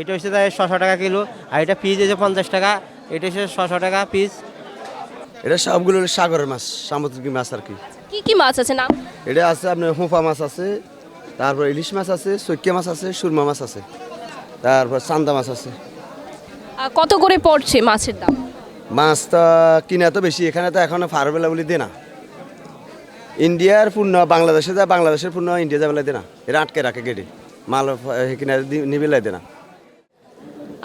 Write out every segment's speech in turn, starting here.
এটা হচ্ছে তাই ছশো টাকা কিলো আর এটা পিস হচ্ছে পঞ্চাশ টাকা। এটা হচ্ছে ছশো টাকা পিস এটা সবগুলো হলো সাগরের মাছ সামুদ্রিক মাছ আর কি। কি কি মাছ আছে নাম? এটা আছে আপনার হুঁফা মাছ আছে তারপর ইলিশ মাছ আছে চৈকিয়া মাছ আছে সুরমা মাছ আছে তারপর চান্দা মাছ আছে। আহ, কত করে পড়ছে মাছের দাম? মাছটা কিনা তো বেশি এখানে তো এখনও ফারবেলা বলি দে না ইন্ডিয়ার পূর্ণ বাংলাদেশে যায় বাংলাদেশের পূর্ণ ইন্ডিয়া যাবেলা দে না এরা আটকে রাখে গেটে। মাল কিনা নিবেলাই দে না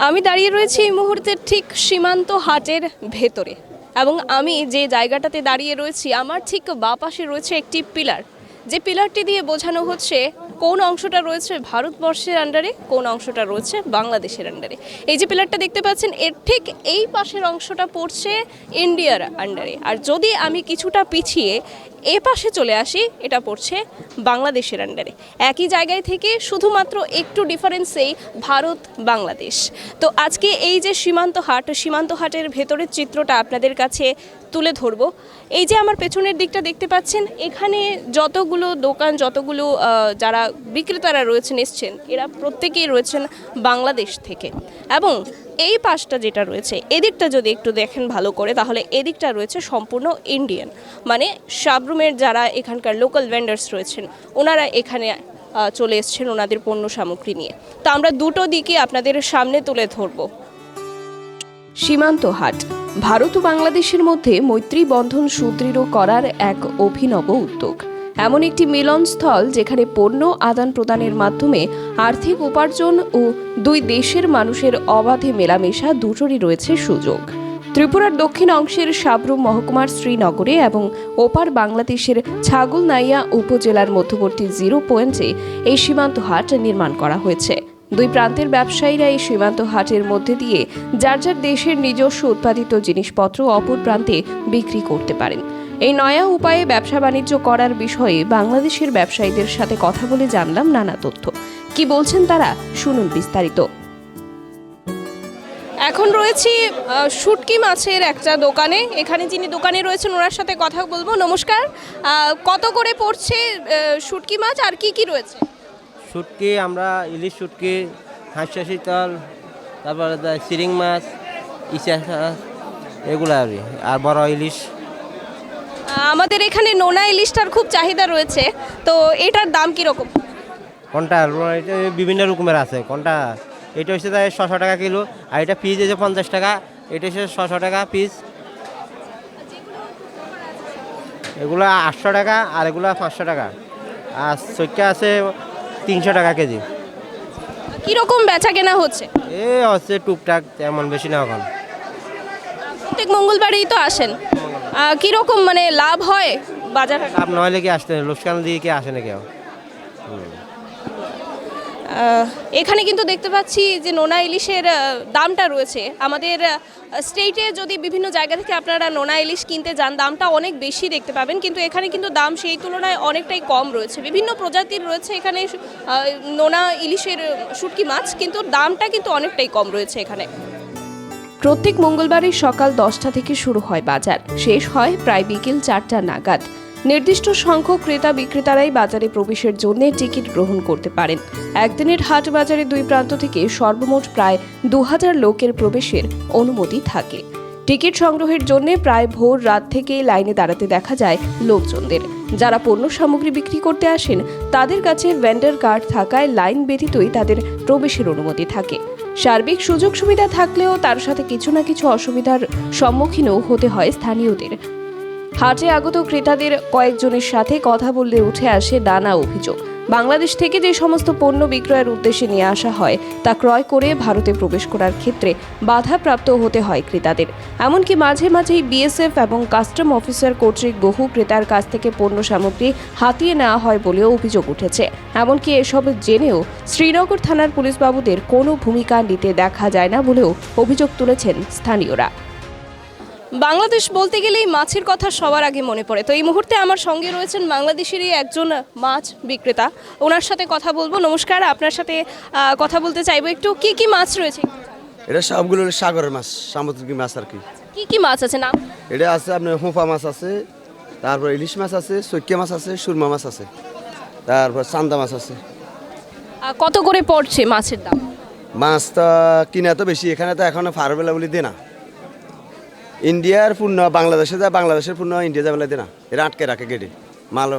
আমি দাঁড়িয়ে রয়েছি এই মুহূর্তে ঠিক সীমান্ত হাটের ভেতরে এবং আমি যে জায়গাটাতে দাঁড়িয়ে রয়েছি, আমার ঠিক বাপাশে রয়েছে একটি পিলার। যে পিলারটি দিয়ে বোঝানো হচ্ছে কোন অংশটা রয়েছে ভারতবর্ষের আন্ডারে কোন অংশটা রয়েছে বাংলাদেশের আন্ডারে এই যে পিলারটা দেখতে পাচ্ছেন, এর ঠিক এই পাশের অংশটা পড়ছে ইন্ডিয়ার আন্ডারে আর যদি আমি কিছুটা পিছিয়ে এ পাশে চলে আসি, এটা পড়ছে বাংলাদেশের আন্ডারে একই জায়গায় থেকে শুধুমাত্র একটু ডিফারেন্সেই ভারত, বাংলাদেশ। তো আজকে এই যে সীমান্ত হাট, সীমান্ত হাটের ভেতরের চিত্রটা আপনাদের কাছে তুলে ধরবো। এই যে আমার পেছনের দিকটা দেখতে পাচ্ছেন, এখানে যতগুলো দোকান, যতগুলো যারা বিক্রেতারা রয়েছেন, এসছেন, এরা প্রত্যেকেই রয়েছেন বাংলাদেশ থেকে। এবং এই পাশটা যেটা রয়েছে, এদিকটা যদি একটু দেখেন ভালো করে, তাহলে এদিকটা রয়েছে সম্পূর্ণ ইন্ডিয়ান। মানে সাবরুমের যারা এখানকার লোকাল ভেন্ডার্স রয়েছেন, ওনারা এখানে চলে এসছেন ওনাদের পণ্য সামগ্রী নিয়ে। তো আমরা দুটো দিকে আপনাদের সামনে তুলে ধরবো। সীমান্ত হাট। ভারত ও বাংলাদেশের মধ্যে মৈত্রী বন্ধন সুদৃঢ় করার এক অভিনব উদ্যোগ। এমন একটি মিলনস্থল যেখানে পণ্য আদান প্রদানের মাধ্যমে আর্থিক উপার্জন ও দুই দেশের মানুষের অবাধে মেলামেশা দুটোরই রয়েছে সুযোগ। ত্রিপুরার দক্ষিণ অংশের সাবরুম মহকুমার শ্রীনগরে এবং ওপার বাংলাদেশের ছাগলনাইয়া উপজেলার মধ্যবর্তী জিরো পয়েন্টে এই সীমান্ত হাট নির্মাণ করা হয়েছে। দুই প্রান্তের ব্যবসায়ীরা এই সীমান্ত হাটের মধ্যে দিয়ে যার যার দেশের নিজস্ব উৎপাদিত জিনিসপত্র অপর প্রান্তে বিক্রি করতে পারেন। এই নয়া উপায়ে ব্যবসা বাণিজ্য করার বিষয়ে বাংলাদেশের ব্যবসায়ীদের সাথে কথা বলে জানলাম নানা তথ্য। কি বলছেন তারা? শুনুন বিস্তারিত। এখন রয়েছি শুটকি মাছের একটা দোকানে। এখানে যিনি দোকানে রয়েছেন, ওনার সাথে কথা বলব। নমস্কার। কত করে পড়ছে শুটকি মাছ আর কি কি রয়েছে? শুটকি আমরা ইলিশ শুটকি হাঁসা শীতল তারপরে চিরিং মাছ ইচা মাছ এগুলো আর আর বড় ইলিশ। আমাদের এখানে নোনা ইলিশটার খুব চাহিদা রয়েছে তো এটার দাম কীরকম? কোনটা? বিভিন্ন রকমের আছে কোনটা? এটা হচ্ছে তাই ছশো টাকা কিলো আর এটা পিস হচ্ছে পঞ্চাশ টাকা এটা হচ্ছে ছশো টাকা পিস এগুলো আটশো টাকা আর এগুলো পাঁচশো টাকা। আর চৈকা আছে তিনশো টাকা কেজি। কীরকম বেচা কেনা হচ্ছে? এ হচ্ছে টুকটাক তেমন বেশি না এখন। প্রত্যেক মঙ্গলবারেই তো আসেন। কীরকম মানে লাভ হয় বাজার? লাভ নইলে কি আসতে লোকসান দিয়ে কি আসে না কেউ এখানে কিন্তু দেখতে পাচ্ছি যে নোনা ইলিশের দামটা রয়েছে। আমাদের স্টেটে যদি বিভিন্ন জায়গা থেকে আপনারা নোনা ইলিশ কিনতে যান, দামটা অনেক বেশি দেখতে পাবেন। কিন্তু এখানে কিন্তু দাম সেই তুলনায় অনেকটাই কম রয়েছে। বিভিন্ন প্রজাতির রয়েছে এখানে নোনা ইলিশের শুটকি মাছ, কিন্তু দামটা কিন্তু অনেকটাই কম রয়েছে এখানে। প্রত্যেক মঙ্গলবারই সকাল দশটা থেকে শুরু হয় বাজার। শেষ হয় প্রায় বিকেল চারটা নাগাদ। নির্দিষ্ট সংখ্যক ক্রেতা বিক্রেতারাই বাজারে প্রবেশের জন্য টিকিট গ্রহণ করতে পারেন। একদিনের হাট বাজারে দুই প্রান্ত থেকে সর্বমোট প্রায় দু হাজার লোকের প্রবেশের অনুমতি থাকে। টিকিট সংগ্রহের জন্য প্রায় ভোর রাত থেকে লাইনে দাঁড়াতে দেখা যায় লোকজনদের। যারা পণ্য সামগ্রী বিক্রি করতে আসেন, তাদের কাছে ভেন্ডার কার্ড থাকায় লাইন ব্যতীতই তাদের প্রবেশের অনুমতি থাকে। সার্বিক সুযোগ সুবিধা থাকলেও তার সাথে কিছু না কিছু অসুবিধার সম্মুখীনও হতে হয় স্থানীয়দের। হাটে আগত ক্রেতাদের কয়েকজনের সাথে কথা বললে উঠে আসে নানা অভিযোগ। বাংলাদেশ থেকে যে সমস্ত পণ্য বিক্রয়ের উদ্দেশ্যে নিয়ে আসা হয়, তা ক্রয় করে ভারতে প্রবেশ করার ক্ষেত্রে বাধাপ্রাপ্ত হতে হয় ক্রেতাদের। এমনকি মাঝে মাঝেই বিএসএফ এবং কাস্টম অফিসার কর্তৃক বহু ক্রেতার কাছ থেকে পণ্য সামগ্রী হাতিয়ে নেওয়া হয় বলেও অভিযোগ উঠেছে। এমনকি এসব জেনেও শ্রীনগর থানার পুলিশ বাবুদের কোনো ভূমিকা নিতে দেখা যায় না বলেও অভিযোগ তুলেছেন স্থানীয়রা। বাংলাদেশ বলতে গেলেই মাছের কথা সবার আগে মনে পড়ে। তো এই মুহূর্তে আমার সঙ্গে রয়েছেন বাংলাদেশেরই একজন মাছ বিক্রেতা। ওনার সাথে কথা বলব। নমস্কার আপনার সাথে কথা বলতে চাইব একটু। কি কি মাছ রয়েছে? এটা সবগুলো হলো সাগরের মাছ সামুদ্রিক মাছ আর কি। কি কি মাছ আছে? নাম? এটা আছে আপনার হুঁফা মাছ আছে তারপর ইলিশ মাছ আছে চৈকিয়া মাছ আছে সুরমা মাছ আছে তারপর চান্দা মাছ আছে। কত করে পড়ছে মাছের দাম? মাছ তো কিনা তো বেশি এখানে তো এখনও ফারবেলা বলি দে না। ইন্ডিয়ার পূর্ণ বাংলাদেশে যায় বাংলাদেশের পূর্ণ ইন্ডিয়া যাবে দে না। এরা আটকে রাখে গেটে মাল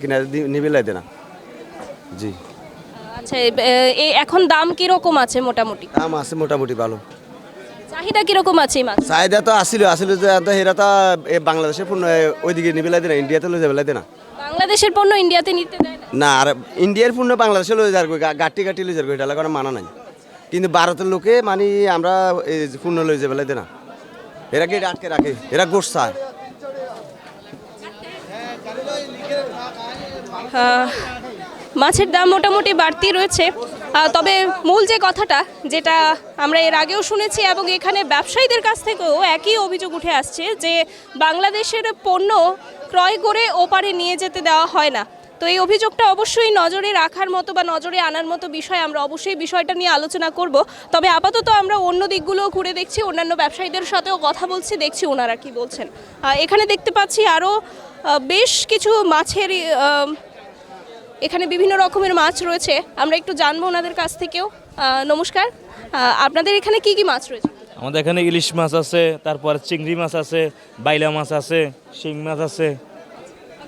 কিনা নিবিলাই দে না। জি। আচ্ছা এখন দাম কীরকম আছে মোটামুটি? দাম আছে মোটামুটি ভালো। চাহিদা কীরকম আছে মাছ চাহিদা তো আসিল আসিল যে এরা তো এ বাংলাদেশের পূর্ণ ওইদিকে নিবিলাই দে না ইন্ডিয়াতে লয়ে যাবে দে না। বাংলাদেশের পণ্য ইন্ডিয়াতে নিতে দেয় না? আর ইন্ডিয়ার পূর্ণ বাংলাদেশে লয়ে যার গাটি গাটি লয়ে যার এটা কোনো মানা নাই। কিন্তু ভারতের লোকে মানে আমরা এই পূর্ণ লয়ে যাবে দে না। এরা গেট আটকে রাখে, এরা গোস চায়। মাছের দাম মোটামুটি বাড়তি রয়েছে। তবে মূল যে কথাটা, যেটা আমরা এর আগেও শুনেছি এবং এখানে ব্যবসায়ীদের কাছ থেকেও একই অভিযোগ উঠে আসছে যে বাংলাদেশের পণ্য ক্রয় করে ওপারে নিয়ে যেতে দেওয়া হয় না। তো এই অভিযোগটা অবশ্যই নজরে রাখার মতো বা নজরে আনার মতো বিষয় আমরা অবশ্যই বিষয়টা নিয়ে আলোচনা করব। তবে আপাতত আমরা অন্য দিকগুলোও ঘুরে দেখছি অন্যান্য ব্যবসায়ীদের সাথেও কথা বলছি দেখছি ওনারা কি বলছেন। এখানে দেখতে পাচ্ছি আরও বেশ কিছু মাছের এখানে বিভিন্ন রকমের মাছ রয়েছে। আমরা একটু জানব ওনাদের কাছ থেকেও। নমস্কার। আপনাদের এখানে কি কি মাছ রয়েছে? আমাদের এখানে ইলিশ মাছ আছে তারপর চিংড়ি মাছ আছে বাইলা মাছ আছে শিং মাছ আছে।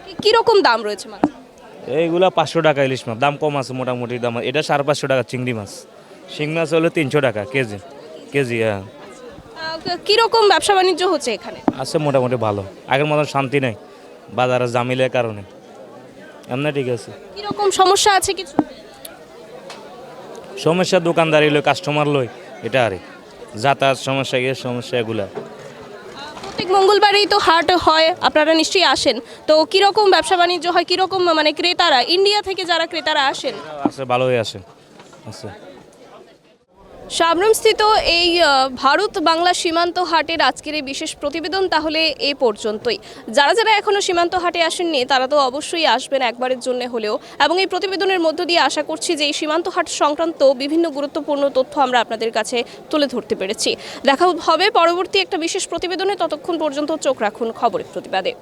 কি- কি রকম দাম রয়েছে মাছ এইগুলা পাঁচশো টাকা ইলিশ মাছ। দাম কম আছে মোটামুটি দাম এটা সাড়ে পাঁচশো টাকা চিংড়ি মাছ। শিং মাছ হলো তিনশো টাকা কেজি। কেজি হ্যাঁ। আহ, কি রকম ব্যবসা বাণিজ্য হচ্ছে এখানে? আছে মোটামুটি ভালো। আগের মতন শান্তি নেই বাজারে জামিলের কারণে। এমনি ঠিক আছে। কি রকম সমস্যা আছে কিছু? সমস্যা দোকানদারি লই কাস্টমার লই এটা আরে। যাতায়াত সমস্যা ইয়ে সমস্যা এগুলা। প্রত্যেক মঙ্গলবারেই তো হাট হয়, আপনারা নিশ্চয়ই আসেন। তো কীরকম ব্যবসা বাণিজ্য হয়, কীরকম মানে ক্রেতারা, ইন্ডিয়া থেকে যারা ক্রেতারা আসেন? আসে, ভালোই আসেন আছে সাবরমস্থিত এই ভারত বাংলা সীমান্ত হাটের আজকের এই বিশেষ প্রতিবেদন তাহলে এ পর্যন্তই। যারা যারা এখনও সীমান্ত হাটে আসেননি, তারা তো অবশ্যই আসবেন একবারের জন্য হলেও। এবং এই প্রতিবেদনের মধ্য দিয়ে আশা করছি যে এই সীমান্ত হাট সংক্রান্ত বিভিন্ন গুরুত্বপূর্ণ তথ্য আমরা আপনাদের কাছে তুলে ধরতে পেরেছি। দেখা হবে পরবর্তী একটা বিশেষ প্রতিবেদনে। ততক্ষণ পর্যন্ত চোখ রাখুন খবরের প্রতিবাদে।